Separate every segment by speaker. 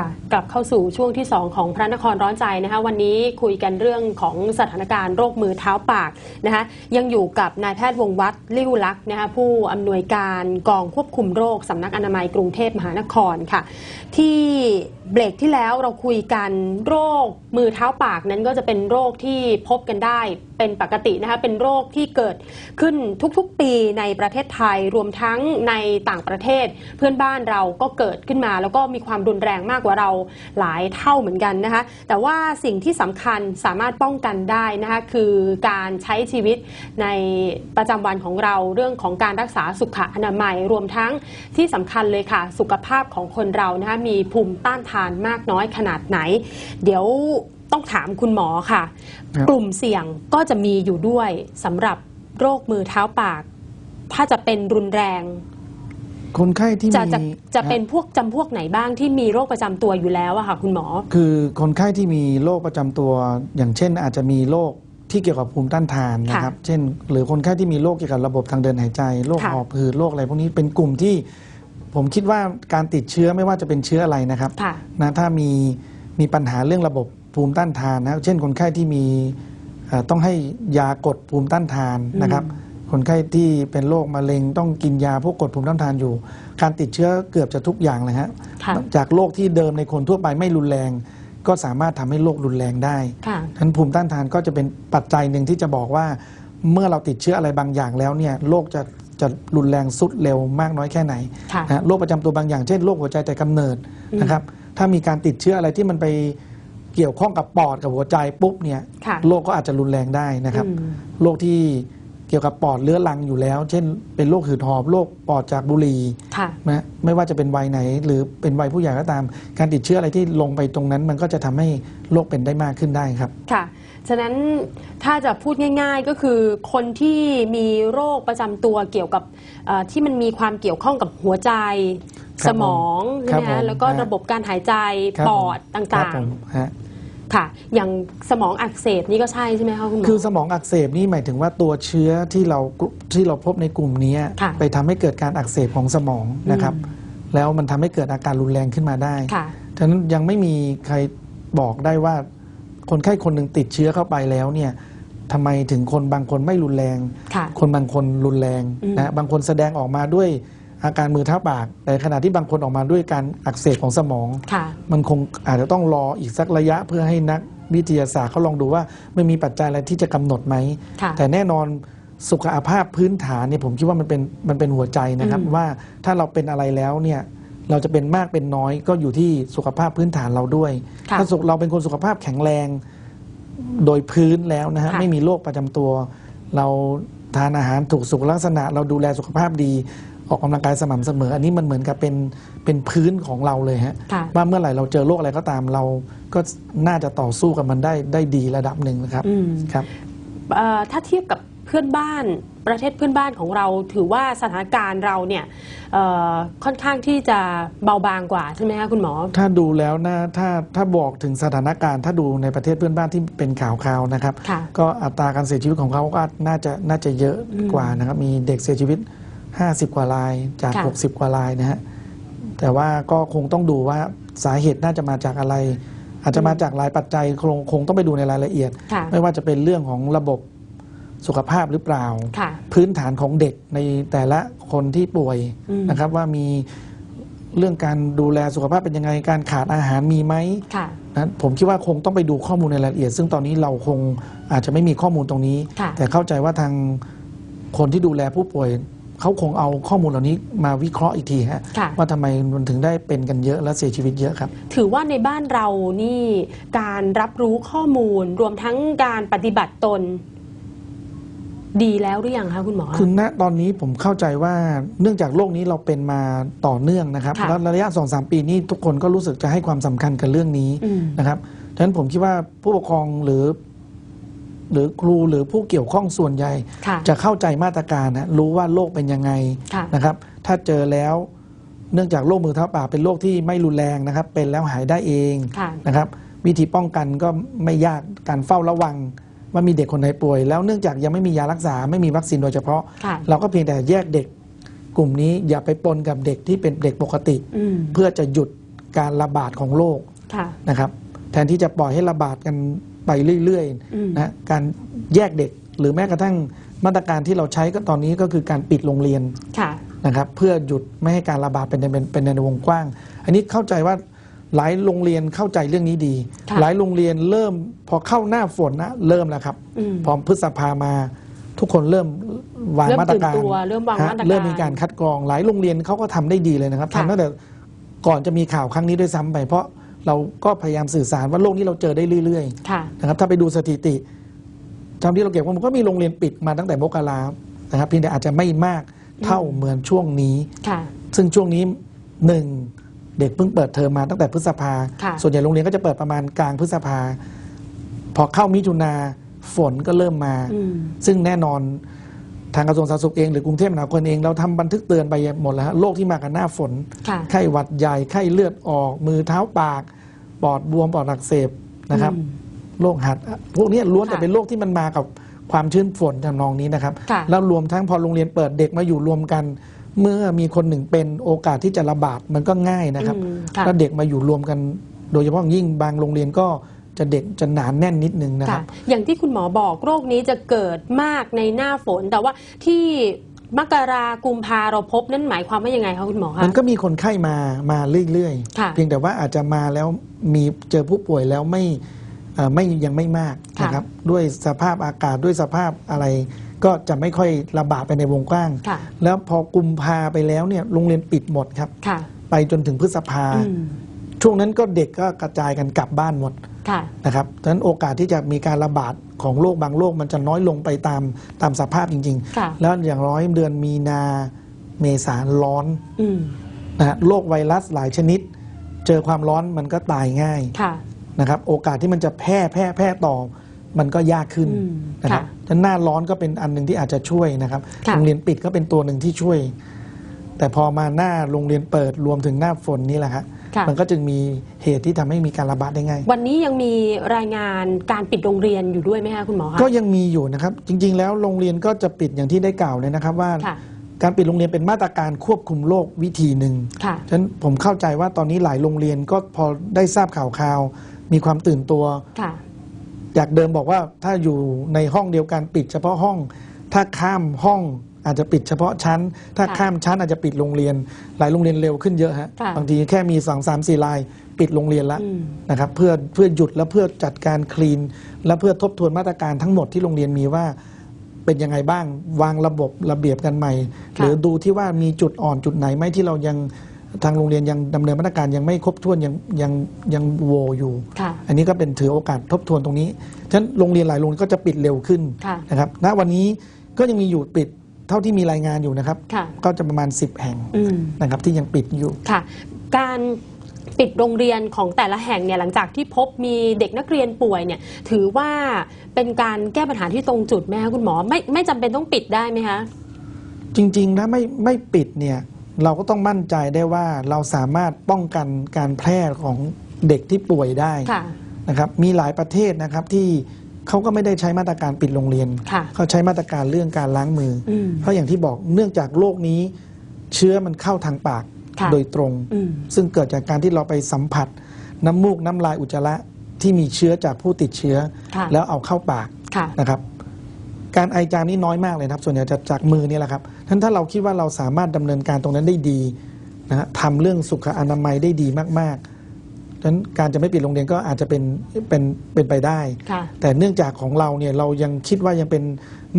Speaker 1: ค่ะ กลับเข้าสู่ช่วงที่ 2 ของพระนครร้อนใจนะคะวันนี้คุยกันเรื่องของสถานการณ์โรคมือเท้าปากนะคะยังอยู่กับนายแพทย์วงวัฒน์ลิ้วลักษ์นะคะผู้อำนวยการกองควบคุมโรคสำนักอนามัยกรุงเทพมหานครค่ะ ที่เบรกที่แล้วเราคุยกันโรคมือเท้าปากนั้นก็จะเป็นโรคที่พบกันได้เป็นปกตินะคะเป็นโรคที่เกิดขึ้นทุกๆปีในประเทศไทยรวมทั้งในต่างประเทศ เพื่อนบ้านเราก็เกิดขึ้นมา แล้วก็มีความรุนแรงมากกว่าเราหลายเท่าเหมือนกันนะคะ แต่ว่าสิ่งที่สำคัญสามารถป้องกันได้นะคะคือการใช้ชีวิตในประจำวันของเราเรื่องของการรักษาสุขอนามัยรวมทั้งที่สำคัญเลยค่ะ สุขภาพของคนเรานะคะมีภูมิต้านทานมากน้อยขนาดไหน เดี๋ยวต้องถามคุณหมอค่ะ
Speaker 2: ครับ
Speaker 1: กลุ่มเสี่ยงก็จะมีอยู่ด้วยสำหรับโรคมือเท้าปาก ถ้าจะเป็นรุนแรง
Speaker 2: คนไข้ที่
Speaker 1: จะ
Speaker 2: มี
Speaker 1: จะจะเป็นพวกจำพวกไหนบ้างที่มีโรคประจำตัวอยู่แล้วอะค่ะ คุณหมอ
Speaker 2: คือคนไข้ที่มีโรคประจำตัว อย่างเช่น อาจจะมีโรคที่เกี่ยวกับภูมิต้านทานนะครับ เช่น หรือคนไข้ที่มีโรคเกี่ยวกับระบบทางเดินหายใจโรค
Speaker 1: ค่ะ
Speaker 2: หอบหืดโรคอะไรพวกนี้เป็นกลุ่มที่ผมคิดว่าการติดเชื้อไม่ว่าจะเป็นเชื้ออะไรนะครับ
Speaker 1: ค่ะ
Speaker 2: นะถ้ามีมีปัญหาเรื่องระบบภูมิต้านทานนะเช่นคนไข้ที่มีเอ่อต้องให้ยากดภูมิต้านทานนะครับ คนไข้ที่เป็นโรคมะเร็งต้องกินยาพวกกดภูมิต้านทานอยู่ การติดเชื้อเกือบจะทุกอย่างเลยฮะ
Speaker 1: ค่ะ
Speaker 2: จากโรคที่เดิมในคนทั่วไปไม่รุนแรง ก็สามารถทำให้โรครุนแรงได้
Speaker 1: ค่ะ
Speaker 2: ฉะนั้นภูมิต้านทานก็จะเป็นปัจจัยหนึ่งที่จะบอกว่า เมื่อเราติดเชื้ออะไรบางอย่างแล้วเนี่ยโรคจะจะรุนแรงสุดเร็วมากน้อยแค่ไหน
Speaker 1: ค่ะ
Speaker 2: นะฮะโรคประจำตัวบางอย่างเช่นโรคหัวใจแต่กำเนิดนะครับถ้ามีการติดเชื้ออะไรที่มันไปเกี่ยวข้องกับปอดกับหัวใจปุ๊บเนี่ย
Speaker 1: ค่ะ
Speaker 2: โรคก็อาจจะรุนแรงได้นะครับ
Speaker 1: อืม
Speaker 2: โรคที่ เกี่ยวกับปอดเรื้อรังอยู่แล้ว เช่น เป็นโรคหืดหอบโรคปอดจากบุหรี่
Speaker 1: ค่ะ
Speaker 2: นะไม่ว่าจะเป็นวัยไหน หรือเป็นวัยผู้ใหญ่ก็ตาม การติดเชื้ออะไรที่ลงไปตรงนั้น มันก็จะทำให้โรคเป็นได้มากขึ้นได้ครับ
Speaker 1: ค่ะ ฉะนั้นถ้าจะพูดง่าย ๆ ก็คือคนที่มีโรคประจำตัวเกี่ยวกับเอ่อที่มันมีความเกี่ยวข้องกับหัวใจ
Speaker 2: ครับ
Speaker 1: สมอง
Speaker 2: ผม
Speaker 1: ใช่ไหม
Speaker 2: ครับผม
Speaker 1: คะแล้วก็
Speaker 2: ฮะ
Speaker 1: ระบบการหายใจ
Speaker 2: ครับ
Speaker 1: ปอด
Speaker 2: ผมค
Speaker 1: ต่า
Speaker 2: รับ
Speaker 1: ง
Speaker 2: ผมฮะ
Speaker 1: ๆ ค่ะ อย่างสมองอักเสบนี่ก็ใช่ใช่ไหมคะคุณหมอ
Speaker 2: คือสมองอักเสบนี่หมายถึงว่าตัวเชื้อที่เราที่เราพบในกลุ่มนี้
Speaker 1: ค่ะ
Speaker 2: ไปทำให้เกิดการอักเสบของสมองนะครับแล้วมันทำให้เกิดอาการรุนแรงขึ้นมาได้
Speaker 1: ค่ะ
Speaker 2: ฉะนั้นยังไม่มีใครบอกได้ว่า คนไข้คนหนึ่งติดเชื้อเข้าไปแล้วเนี่ยทำไมถึงคนบางคนไม่รุนแรง
Speaker 1: ค่ะ
Speaker 2: คนบางคนรุนแรง
Speaker 1: อืม
Speaker 2: นะบางคนแสดงออกมาด้วย อาการมือเท้าปาก แต่ขณะที่บางคนออกมาด้วยการอักเสบของสมอง
Speaker 1: ค่ะ
Speaker 2: มันคงอาจจะต้องรออีกสักระยะเพื่อให้นักวิทยาศาสตร์เขาลองดูว่าไม่มีปัจจัยอะไรที่จะกำหนดไหม
Speaker 1: ค่ะ
Speaker 2: แต่แน่นอนสุขภาพพื้นฐานเนี่ยผมคิดว่ามันเป็นมันเป็นหัวใจนะครับ
Speaker 1: อืม
Speaker 2: ว่าถ้าเราเป็นอะไรแล้วเนี่ยเราจะเป็นมากเป็นน้อยก็อยู่ที่สุขภาพพื้นฐานเราด้วย
Speaker 1: ค่ะ
Speaker 2: ถ้าสุขเราเป็นคนสุขภาพแข็งแรงโดยพื้นแล้วนะฮะ
Speaker 1: ค่ะ
Speaker 2: ไม่มีโรคประจำตัว เราทานอาหารถูกสุขลักษณะ เราดูแลสุขภาพดี ออกกำลังกายสม่ำเสมอ อันนี้มันเหมือนกับเป็นเป็นพื้นของเราเลยฮะ
Speaker 1: ค่ะ
Speaker 2: ว่าเมื่อไหร่เราเจอโรคอะไรก็ตามเราก็น่าจะต่อสู้กับมันได้ได้ดีระดับหนึ่งนะครับ
Speaker 1: อืม
Speaker 2: ครับ
Speaker 1: เอ่อถ้าเทียบกับเพื่อนบ้านประเทศเพื่อนบ้านของเราถือว่าสถานการณ์เราเนี่ยเอ่อค่อนข้างที่จะเบาบางกว่าใช่ไหมคะคุณหมอ
Speaker 2: ถ้าดูแล้วนะถ้าถ้าบอกถึงสถานการณ์ถ้าดูในประเทศเพื่อนบ้านที่เป็นข่าวคราวนะครับ
Speaker 1: ค่ะ
Speaker 2: ก็อัตราการเสียชีวิตของเขาก็น่าจะน่าจะเยอะ
Speaker 1: อืม
Speaker 2: กว่านะครับมีเด็กเสียชีวิต 50 กว่ารายจาก
Speaker 1: ค่ะ
Speaker 2: 60 กว่ารายนะฮะแต่ว่าก็คงต้องดูว่าสาเหตุน่าจะมาจากอะไร อาจจะมาจากหลายปัจจัยคงคงต้องไปดูในรายละเอียด
Speaker 1: ค่ะ
Speaker 2: ไม่ว่าจะเป็นเรื่องของระบบสุขภาพหรือเปล่า
Speaker 1: ค่ะ
Speaker 2: พื้นฐานของเด็กในแต่ละคนที่ป่วย
Speaker 1: อืม
Speaker 2: นะครับ ว่ามีเรื่องการดูแลสุขภาพเป็นยังไงการขาดอาหารมีไหม
Speaker 1: ค่ะ
Speaker 2: นะผมคิดว่าคงต้องไปดูข้อมูลในรายละเอียด ซึ่งตอนนี้เราคงอาจจะไม่มีข้อมูลตรงนี้
Speaker 1: ค่ะ
Speaker 2: แต่เข้าใจว่าทางคนที่ดูแลผู้ป่วย เขาคงเอาข้อมูลเหล่านี้มาวิเคราะห์อีกทีฮะ
Speaker 1: ค่ะ
Speaker 2: ว่าทำไมมันถึงได้เป็นกันเยอะและเสียชีวิตเยอะครับ
Speaker 1: ถือว่าในบ้านเรานี่การรับรู้ข้อมูลรวมทั้งการปฏิบัติตน ดีแล้วหรือยังคะคุณหมอ
Speaker 2: คือณตอนนี้ผมเข้าใจว่าเนื่องจากโรคนี้เราเป็นมาต่อเนื่องนะครับ
Speaker 1: ค่ะ
Speaker 2: แล้วระยะสองสามปีนี้ทุกคนก็รู้สึกจะให้ความสำคัญกับเรื่องนี้
Speaker 1: อืม
Speaker 2: นะครับ ฉะนั้นผมคิดว่าผู้ปกครองหรือ หรือครูหรือผู้เกี่ยวข้องส่วนใหญ่
Speaker 1: ค่ะ
Speaker 2: จะเข้าใจมาตรการนะรู้ว่าโรคเป็นยังไง
Speaker 1: ค่ะ
Speaker 2: นะครับ ถ้าเจอแล้วเนื่องจากโรคมือเท้าปากเป็นโรคที่ไม่รุนแรงนะครับ เป็นแล้วหายได้เอง
Speaker 1: ค่ะ
Speaker 2: นะครับวิธีป้องกันก็ไม่ยากการเฝ้าระวังว่ามีเด็กคนไหนป่วย แล้วเนื่องจากยังไม่มียารักษาไม่มีวัคซีนโดยเฉพาะ
Speaker 1: ค่ะ
Speaker 2: เราก็เพียงแต่แยกเด็กกลุ่มนี้อย่าไปปนกับเด็กที่เป็นเด็กปกติ
Speaker 1: อืม
Speaker 2: เพื่อจะหยุดการระบาดของโรค
Speaker 1: ค่ะ
Speaker 2: นะครับ แทนที่จะปล่อยให้ระบาดกัน ไปเรื่อย
Speaker 1: อืม
Speaker 2: ๆนะการแยกเด็กหรือแม้กระทั่งมาตรการที่เราใช้ก็ตอนนี้ก็คือการปิดโรงเรียน
Speaker 1: ค่ะ
Speaker 2: นะครับ เพื่อหยุดไม่ให้การระบาดเป็นในเป็นเป็นในวงกว้าง อันนี้เข้าใจว่าหลายโรงเรียนเข้าใจเรื่องนี้ดี
Speaker 1: ค่ะ
Speaker 2: หลายโรงเรียนเริ่มพอเข้าหน้าฝนนะเริ่มแล้วครับ
Speaker 1: อืม
Speaker 2: พอพฤษภามาทุกคนเริ่มวาง
Speaker 1: เริ่ม
Speaker 2: มาตรการ
Speaker 1: ตื่นตัวเริ่มวาง
Speaker 2: ฮะ
Speaker 1: มาตรการ
Speaker 2: เริ่มมีการคัดกรอง หลายโรงเรียนเขาก็ทำได้ดีเลยนะครับ
Speaker 1: ค่ะ
Speaker 2: ทำตั้งแต่ก่อนจะมีข่าวครั้งนี้ด้วยซ้ำไปเพราะ เราก็พยายามสื่อสารว่าโรคนี้เราเจอได้เรื่อย
Speaker 1: ค่ะ
Speaker 2: ๆนะครับถ้าไปดูสถิติตามที่เราเก็บว่ามันก็มีโรงเรียนปิดมาตั้งแต่มกรานะครับเพียงแต่อาจจะไม่มากเท่าเหมือนช่วงนี้
Speaker 1: ค่ะ
Speaker 2: ซึ่งช่วงนี้หนึ่งเด็กเพิ่งเปิดเทอมมาตั้งแต่พฤษภา
Speaker 1: ค่ะ
Speaker 2: ส่วนใหญ่โรงเรียนก็จะเปิดประมาณกลางพฤษภา พอเข้ามิถุนาฝนก็เริ่มมา
Speaker 1: อืม
Speaker 2: ซึ่งแน่นอน ทางกระทรวงสาธารณสุขเองหรือกรุงเทพมหานครเองเราทำบันทึกเตือนไปหมดแล้วฮะโรคที่มากับหน้าฝน
Speaker 1: ค่ะ
Speaker 2: ไข้หวัดใหญ่ไข้เลือดออก มือเท้าปาก ปอดบวมปอดอักเสบนะครับ
Speaker 1: อืม
Speaker 2: โรคหัด พวกนี้ล้วนแต่
Speaker 1: ค่ะ
Speaker 2: เป็นโรคที่มันมากับความชื้นฝนทำนองนี้นะครับ
Speaker 1: ค่ะ
Speaker 2: แล้วรวมทั้งพอโรงเรียนเปิดเด็กมาอยู่รวมกัน เมื่อมีคนหนึ่งเป็นโอกาสที่จะระบาดมันก็ง่ายนะครับ
Speaker 1: อืมค่ะ
Speaker 2: ถ้าเด็กมาอยู่รวมกัน โดยเฉพาะอย่างยิ่งบางโรงเรียนก็ จะเด็กจะหนานแน่นนิดนึงนะค
Speaker 1: ค่ะ
Speaker 2: รับ
Speaker 1: อย่างที่คุณหมอบอกโรคนี้จะเกิดมากในหน้าฝน แต่ว่าที่มกรากุมภาเราพบนั่นหมายความว่ายังไงคะคุณหมอคะ
Speaker 2: มันก็มีคนไข้มามาเรื่อย
Speaker 1: ค่ะ
Speaker 2: ๆเพียงแต่ว่าอาจจะมาแล้วมีเจอผู้ป่วยแล้วไม่เอ่อไม่ยังไม่มาก
Speaker 1: ค่ะ
Speaker 2: นะครับด้วยสภาพอากาศด้วยสภาพอะไร ก็จะไม่ค่อยระบาดไปในวงกว้าง
Speaker 1: ค่ะ
Speaker 2: แล้วพอกุมภาไปแล้วเนี่ยโรงเรียนปิดหมดครับ
Speaker 1: ค่ะ
Speaker 2: ไปจนถึงพฤษภา
Speaker 1: อืม
Speaker 2: ช่วงนั้นก็เด็กก็กระจายกันกลับบ้านหมด
Speaker 1: ค่ะ
Speaker 2: นะครับดังนั้นโอกาสที่จะมีการระบาดของโรคบางโรคมันจะน้อยลงไปตามตามสภาพจริง
Speaker 1: ค่ะ
Speaker 2: ๆ แล้วอย่างร้อยเดือนมีนาเมษาร้อน
Speaker 1: อืม
Speaker 2: นะฮะโรคไวรัสหลายชนิด เจอความร้อนมันก็ตายง่าย
Speaker 1: ค่ะ
Speaker 2: นะครับโอกาสที่มันจะแพร่แพร่แพร่ต่อมันก็ยากขึ้น
Speaker 1: อืม
Speaker 2: นะครับ
Speaker 1: ค่ะ
Speaker 2: ฉะนั้นหน้าร้อนก็เป็นอันหนึ่งที่อาจจะช่วยนะครับ
Speaker 1: ค่ะ
Speaker 2: โรงเรียนปิดก็เป็นตัวหนึ่งที่ช่วย แต่พอมาหน้าโรงเรียนเปิดรวมถึงหน้าฝนนี่แหละฮะ
Speaker 1: ค่ะ
Speaker 2: มันก็จึงมีเหตุที่ทำให้มีการระบาดได้ง่าย
Speaker 1: วันนี้ยังมีรายงานการปิดโรงเรียนอยู่ด้วยไหมคะคุณหมอคะ
Speaker 2: ก็ยังมีอยู่นะครับ จริง ๆ แล้วโรงเรียนก็จะปิดอย่างที่ได้กล่าวเลยนะครับว่า
Speaker 1: ค่ะ
Speaker 2: การปิดโรงเรียนเป็นมาตรการควบคุมโรควิธีหนึ่ง
Speaker 1: ค่ะ
Speaker 2: ฉะนั้นผมเข้าใจว่าตอนนี้หลายโรงเรียนก็พอได้ทราบข่าวคราว มีความตื่นตัว
Speaker 1: ค่ะ
Speaker 2: จากเดิมบอกว่าถ้าอยู่ในห้องเดียวกันปิดเฉพาะห้อง ถ้าข้ามห้อง อาจจะปิดเฉพาะชั้น ถ้า
Speaker 1: ค่ะ
Speaker 2: ข้ามชั้นอาจจะปิดโรงเรียน หลายโรงเรียนเร็วขึ้นเยอะฮะ
Speaker 1: ค่ะ
Speaker 2: บางทีแค่มีสองสามสี่ลายปิดโรงเรียนละ
Speaker 1: อืม
Speaker 2: นะครับเพื่อเพื่อหยุดและเพื่อจัดการคลีน และเพื่อทบทวนมาตรการทั้งหมดที่โรงเรียนมีว่า เป็นยังไงบ้างวางระบบระเบียบกันใหม่
Speaker 1: ค่ะ
Speaker 2: หรือดูที่ว่ามีจุดอ่อนจุดไหนไหมที่เรายังทางโรงเรียนยังดำเนินมาตรการยังไม่ครบถ้วนยังยังยังโวอยู่
Speaker 1: ค่ะ
Speaker 2: อันนี้ก็เป็นถือโอกาสทบทวนตรงนี้ ฉะนั้นโรงเรียนหลายโรงเรียนก็จะปิดเร็วขึ้น
Speaker 1: ค่ะ
Speaker 2: นะครับ ณ วันนี้ก็ยังมีอยู่ปิด เท่าที่มีรายงานอยู่นะครับ
Speaker 1: ค่ะ
Speaker 2: ก็จะประมาณ 10 แห่ง
Speaker 1: อืม
Speaker 2: นะครับที่ยังปิดอยู่
Speaker 1: ค่ะ การปิดโรงเรียนของแต่ละแห่งเนี่ยหลังจากที่พบมีเด็กนักเรียนป่วยเนี่ยถือว่าเป็นการแก้ปัญหาที่ตรงจุดไหมคะคุณหมอไม่ไม่จำเป็นต้องปิดได้ไหมคะ
Speaker 2: จริงๆถ้าไม่ไม่ปิดเนี่ยเราก็ต้องมั่นใจได้ว่าเราสามารถป้องกันการแพร่ของเด็กที่ป่วยได้
Speaker 1: ค่ะ
Speaker 2: นะครับมีหลายประเทศนะครับที่ เขาก็ไม่ได้ใช้มาตรการปิดโรงเรียน
Speaker 1: ค่ะ
Speaker 2: เขาใช้มาตรการเรื่องการล้างมืออ
Speaker 1: อืม
Speaker 2: เพราะอย่างที่บอกเนื่องจากโรคนี้ เชื้อมันเข้าทางปาก
Speaker 1: ค่ะ
Speaker 2: โดยตรง
Speaker 1: อืม
Speaker 2: ซึ่งเกิดจากการที่เราไปสัมผัส น้ำมูกน้ำลายอุจจาระที่มีเชื้อจากผู้ติดเชื้อ
Speaker 1: ค่ะ
Speaker 2: แล้วเอาเข้าปาก
Speaker 1: ค่ะ
Speaker 2: นะครับ การไอจามนี่น้อยมากเลยนะครับ ส่วนใหญ่จะจากมือนี่แหละครับท่านถ้าเราคิดว่าเราสามารถดำเนินการตรงนั้นได้ดีนะฮะทำเรื่องสุขอนามัยได้ดีมาก ๆดังนั้นการจะไม่ปิดโรงเรียนก็อาจจะเป็นเป็นเป็นไปได้
Speaker 1: ค่ะ
Speaker 2: แต่เนื่องจากของเราเนี่ยเรายังคิดว่ายังเป็น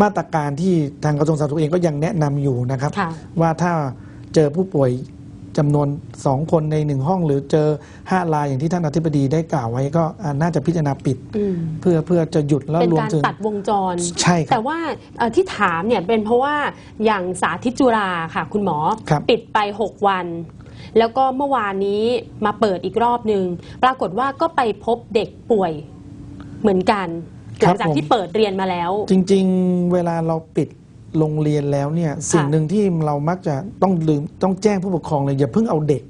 Speaker 2: มาตรการที่ทางกระทรวงสาธารณสุขเองก็ยังแนะนำอยู่นะครับ
Speaker 1: ค่ะ
Speaker 2: ว่าถ้าเจอผู้ป่วยจำนวน 2 คนในหนึ่งห้องหรือเจอ 5 รายอย่างที่ท่านอธิบดีได้กล่าวไว้ก็อ่าน่าจะพิจารณาปิด
Speaker 1: อืม
Speaker 2: เพื่อเพื่อจะหยุดแล้ว
Speaker 1: เป็น
Speaker 2: รวม
Speaker 1: การ
Speaker 2: ถึง
Speaker 1: ตัดวงจร
Speaker 2: ใช่ค
Speaker 1: แต่
Speaker 2: รับ
Speaker 1: ว่าเอ่อที่ถามเนี่ยเป็นเพราะว่าอย่างสาธิตจุฬาค่ะ คุณหมอ
Speaker 2: ครับ
Speaker 1: ปิดไป 6 วัน แล้วก็เมื่อวานนี้มาเปิดอีกรอบหนึ่งปรากฏว่าก็ไปพบเด็กป่วยเหมือนกันหลังจากที่เปิดเรียนมาแล้ว
Speaker 2: จริง ๆ เวลาเราปิดโรงเรียนแล้วเนี่ยสิ่งหนึ่งที่เรามักจะต้องลืมต้องแจ้งผู้ปกครองเลยอย่าเพิ่งเอาเด็ก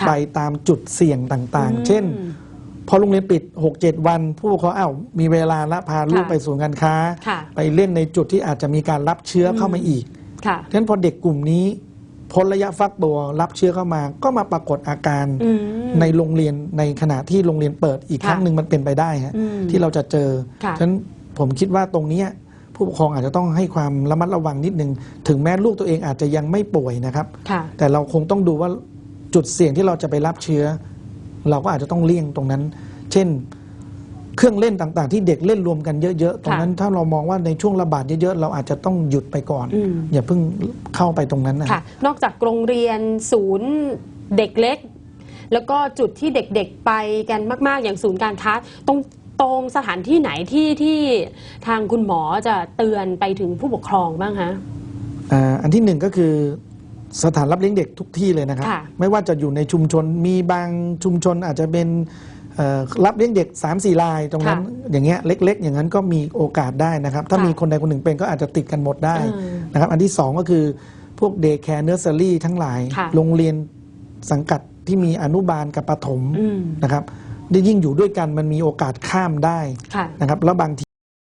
Speaker 1: ค่ะ
Speaker 2: ไปตามจุดเสี่ยงต่าง
Speaker 1: อืม
Speaker 2: ๆเช่น พอโรงเรียนปิด 6-7 วันผู้ปกครองอ้าวมีเวลาละพาลูก
Speaker 1: ค่ะ
Speaker 2: ไปศูนย์การค้า
Speaker 1: ค่ะ
Speaker 2: ไปเล่นในจุดที่อาจจะมีการรับเชื้อเข้ามาอีก
Speaker 1: ค่ะ
Speaker 2: ฉะนั้นพอเด็กกลุ่มนี้ พ้นระยะฟักตัวรับเชื้อเข้ามา ก็มาปรากฏอาการ
Speaker 1: อืม
Speaker 2: ในโรงเรียนในขณะที่โรงเรียนเปิดอีก
Speaker 1: ค่ะ
Speaker 2: ครั้งหนึ่งมันเป็นไปได้ฮะ
Speaker 1: อืม
Speaker 2: ที่เราจะเจอ
Speaker 1: ค่ะ
Speaker 2: ฉะนั้นผมคิดว่าตรงเนี้ยผู้ปกครองอาจจะต้องให้ความระมัดระวังนิดนึง ถึงแม้ลูกตัวเองอาจจะยังไม่ป่วยนะครับ
Speaker 1: ค่ะ
Speaker 2: แต่เราคงต้องดูว่าจุดเสี่ยงที่เราจะไปรับเชื้อ เราก็อาจจะต้องเลี่ยงตรงนั้น เช่น เครื่องเล่นต่างๆ ที่เด็กเล่นรวมกันเยอะๆ ตรงนั้นถ้าเรามองว่าในช่วงระบาดเยอะๆ เราอาจจะต้องหยุดไปก่อน
Speaker 1: อืม
Speaker 2: อย่าเพิ่งเข้าไปตรงนั้นนะ
Speaker 1: ค่ะ นอกจากโรงเรียนศูนย์เด็กเล็ก แล้วก็จุดที่เด็กๆไปกันมาก ๆ อย่างศูนย์การค้าตรงตรงสถานที่ไหนที่ที่ทางคุณหมอจะเตือนไปถึงผู้ปกครองบ้างคะ
Speaker 2: อ่าอันที่หนึ่งก็คือสถานรับเลี้ยงเด็กทุกที่เลยนะครับ
Speaker 1: ค่ะ
Speaker 2: ไม่ว่าจะอยู่ในชุมชนมีบางชุมชนอาจจะเป็นเอ่อ รับเลี้ยงเด็ก3ามสี่รายตรงนั้น อย่างเงี้ยเล็ก ๆ อย่างนั้นก็มีโอกาสได้นะครับ ถ้า
Speaker 1: ค่ะ
Speaker 2: มีคนใดคนหนึ่งเป็นก็อาจจะติดกันหมดได้
Speaker 1: เออ
Speaker 2: นะครับ อันที่สองก็คือพวกเดย์แคร์เนอร์เซอรี่ทั้งหลาย
Speaker 1: ค่ะ
Speaker 2: โรงเรียนสังกัดที่มีอนุบาลกับประถม
Speaker 1: อืม
Speaker 2: นะครับได้ยิ่งอยู่ด้วยกันมันมีโอกาสข้ามได้
Speaker 1: ค่ะ
Speaker 2: นะครับแล้วบางที